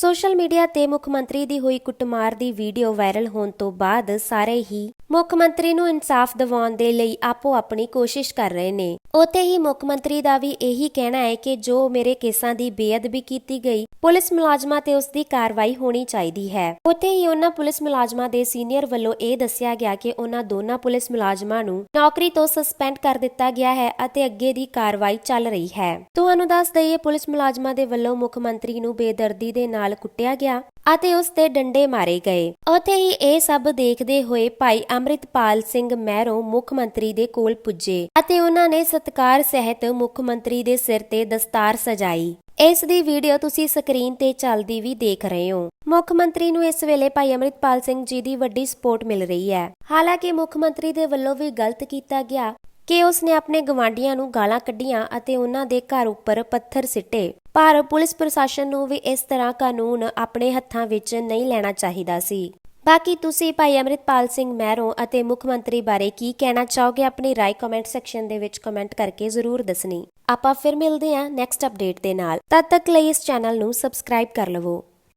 Social media ਤੇ ਮੁੱਖ ਮੰਤਰੀ ਦੀ ਹੋਈ ਕੁੱਟਮਾਰ ਦੀ ਵੀਡੀਓ ਵਾਇਰਲ ਹੋਣ ਤੋਂ ਬਾਅਦ ਸਾਰੇ ਹੀ ਮੁੱਖ ਮੰਤਰੀ ਨੂੰ ਇਨਸਾਫ ਦਿਵਾਉਣ ਦੇ ਲਈ ਆਪੋ ਆਪਣੀ ਕੋਸ਼ਿਸ਼ ਕਰ ਰਹੇ ਨੇ। ਉਤੇ ਹੀ ਮੁੱਖ ਮੰਤਰੀ ਦਾ ਵੀ ਇਹੀ ਕਹਿਣਾ ਹੈ ਕਿ ਜੋ ਮੇਰੇ ਕੇਸਾਂ ਦੀ ਬੇਅਦਬੀ ਕੀਤੀ ਗਈ, ਪੁਲਿਸ ਮੁਲਾਜ਼ਮਾਂ ਤੇ ਉਸ ਦੀ ਕਾਰਵਾਈ ਹੋਣੀ ਚਾਹੀਦੀ ਹੈ। ਉਤੇ ਹੀ ਉਹਨਾਂ ਪੁਲਿਸ ਮੁਲਾਜ਼ਮਾਂ ਦੇ ਸੀਨੀਅਰ ਵੱਲੋਂ ਇਹ ਦੱਸਿਆ ਗਿਆ ਕਿ ਉਹਨਾਂ ਦੋਨਾਂ ਪੁਲਿਸ ਮੁਲਾਜ਼ਮਾਂ ਨੂੰ ਨੌਕਰੀ ਤੋਂ ਸਸਪੈਂਡ ਕਰ ਦਿੱਤਾ ਗਿਆ ਹੈ ਅਤੇ ਅੱਗੇ ਦੀ ਕਾਰਵਾਈ ਚੱਲ ਰਹੀ ਹੈ। ਤੁਹਾਨੂੰ ਦੱਸ ਦਈਏ ਪੁਲਿਸ ਮੁਲਾਜ਼ਮਾਂ ਦੇ ਵੱਲੋਂ ਮੁੱਖ ਮੰਤਰੀ ਨੂੰ ਬੇਦਰਦੀ ਦੇ ਨਾਲ ਕੁੱਟਿਆ ਗਿਆ। ਅਤੇ ਉਸ ਤੇ ਡੰਡੇ ਮਾਰੇ ਗਏ। ਉੱਥੇ ਹੀ ਇਹ ਸਭ ਦੇਖਦੇ ਹੋਏ ਭਾਈ ਅੰਮ੍ਰਿਤਪਾਲ ਸਿੰਘ ਮਹਿਰੋਂ ਮੁੱਖ ਮੰਤਰੀ ਦੇ ਕੋਲ ਪੁੱਜੇ ਅਤੇ ਉਹਨਾਂ ਨੇ ਸਤਕਾਰ ਸਹਿਤ ਮੁੱਖ ਮੰਤਰੀ ਦੇ ਸਿਰ ਤੇ ਦਸਤਾਰ ਸਜਾਈ। ਇਸ ਦੀ ਵੀਡੀਓ ਤੁਸੀਂ ਸਕਰੀਨ ਤੇ ਚੱਲਦੀ ਵੀ ਦੇਖ ਰਹੇ ਹੋ। ਮੁੱਖ ਮੰਤਰੀ ਨੂੰ ਇਸ ਵੇਲੇ ਭਾਈ ਅੰਮ੍ਰਿਤਪਾਲ ਸਿੰਘ ਜੀ ਦੀ ਵੱਡੀ ਸਪੋਰਟ ਮਿਲ ਰਹੀ ਹੈ। ਹਾਲਾਂਕਿ ਮੁੱਖ ਮੰਤਰੀ ਦੇ ਵੱਲੋਂ ਵੀ ਗਲਤ ਕੀਤਾ ਗਿਆ ਕਿ ਉਸਨੇ ਆਪਣੇ ਗਵਾਂਢੀਆਂ ਨੂੰ ਗਾਲਾਂ ਕੱਢੀਆਂ ਅਤੇ ਉਹਨਾਂ ਦੇ ਘਰ ਉੱਪਰ ਪੱਥਰ ਸਿੱਟੇ। ਪਰ ਪੁਲਿਸ ਪ੍ਰਸ਼ਾਸਨ ਨੂੰ ਵੀ ਇਸ ਤਰ੍ਹਾਂ ਕਾਨੂੰਨ ਆਪਣੇ ਹੱਥਾਂ ਵਿੱਚ ਨਹੀਂ ਲੈਣਾ ਚਾਹੀਦਾ ਸੀ। ਬਾਕੀ ਤੁਸੀਂ ਭਾਈ ਅਮਰਿਤਪਾਲ ਸਿੰਘ ਮਹਿਰੋਂ ਅਤੇ ਮੁੱਖ ਮੰਤਰੀ ਬਾਰੇ ਕੀ ਕਹਿਣਾ ਚਾਹੋਗੇ, ਆਪਣੀ ਰਾਏ ਕਮੈਂਟ ਸੈਕਸ਼ਨ ਦੇ ਵਿੱਚ ਕਮੈਂਟ ਕਰਕੇ ਜ਼ਰੂਰ ਦੱਸਣੀ। ਆਪਾਂ ਫਿਰ ਮਿਲਦੇ ਹਾਂ ਨੈਕਸਟ ਅਪਡੇਟ ਦੇ ਨਾਲ। ਤਦ ਤੱਕ ਲਈ ਇਸ ਚੈਨਲ ਨੂੰ ਸਬਸਕ੍ਰਾਈਬ ਕਰ ਲਵੋ।